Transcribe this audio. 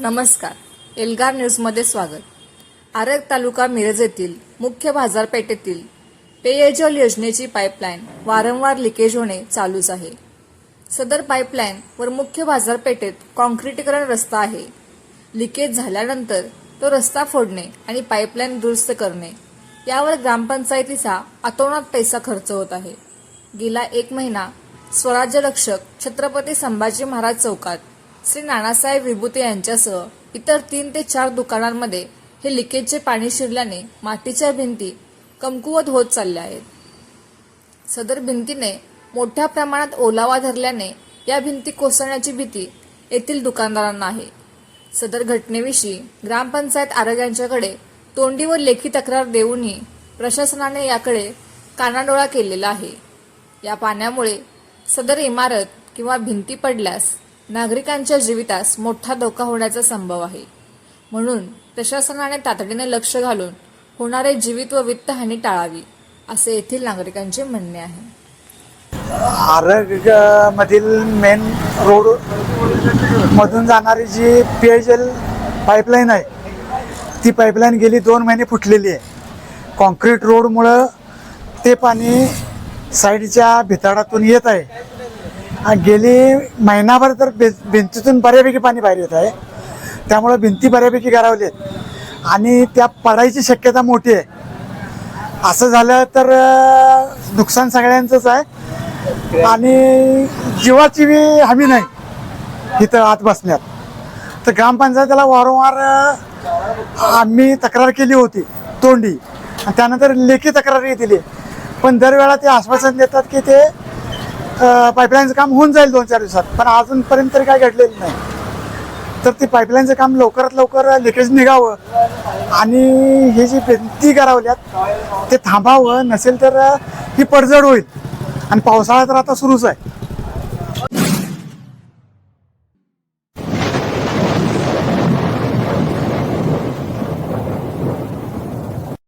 नमस्कार. एल्गार न्यूजमध्ये स्वागत. आरग तालुका मिरज येथील मुख्य बाजारपेठेतील पेयजल योजनेची पाईपलाईन वारंवार लिकेज होणे चालूच आहे. सदर पाईपलाईन वर मुख्य बाजारपेठेत काँक्रीटीकरण रस्ता आहे. लिकेज झाल्यानंतर तो रस्ता फोडणे आणि पाईपलाईन दुरुस्त करणे यावर ग्रामपंचायतीचा अतोनात पैसा खर्च होत आहे. गेला एक महिना स्वराज्य रक्षक छत्रपती संभाजी महाराज चौकात श्री नानासाहेब विभूते यांच्यासह इतर तीन ते चार दुकानांमध्ये हे लिकेजचे पाणी शिरल्याने मातीच्या भिंती कमकुवत होत चालल्या आहेत. सदर भिंतीने मोठ्या प्रमाणात ओलावा धरल्याने या भिंती कोसळण्याची भीती येथील दुकानदारांना आहे. सदर घटनेविषयी ग्रामपंचायत आरोग्यांच्याकडे तोंडी व लेखी तक्रार देऊनही प्रशासनाने याकडे कानाडोळा केलेला आहे. या पाण्यामुळे सदर इमारत किंवा भिंती पडल्यास नागरिकांच्या जीवितास मोठा धोका होण्याचा संभव आहे. म्हणून प्रशासनाने तातडीने लक्ष घालून होणारे जीवित व वित्तहानी टाळावी असे येथील नागरिकांचे म्हणणे आहे. आरग मधील मेन रोड मधून जाणारी जी पेयजल पाईपलाईन आहे ती पाईपलाईन गेली दोन महिने फुटलेली आहे. कॉन्क्रीट रोडमुळं ते पाणी साईडच्या भिताडातून येत आहे. गेली महिनाभर तर भि भिंतीतून बऱ्यापैकी पाणी बाहेर येत आहे. त्यामुळं भिंती बऱ्यापैकी गारावली आहेत. आणि त्या पडायची शक्यता मोठी आहे. असं झालं तर नुकसान सगळ्यांचंच आहे. आणि जीवाची बी हमी नाही इथं आत बसण्यात. तर ग्रामपंचायतीला वारंवार आम्ही तक्रार केली होती तोंडी. आणि त्यानंतर लेखी तक्रारही दिली. पण दरवेळा ते आश्वासन देतात की ते पाईपलाईनचं काम होऊन जाईल दोन चार दिवसात. पण अजूनपर्यंत तरी काय घडलेलं नाही. तर ती पाईपलाईनचं काम लवकरात लवकर लिकेज निघावं आणि हे जी भिंती करावल्यात ते थांबावं. नसेल तर ही पडझड होईल. आणि पावसाळा तर आता सुरूच आहे.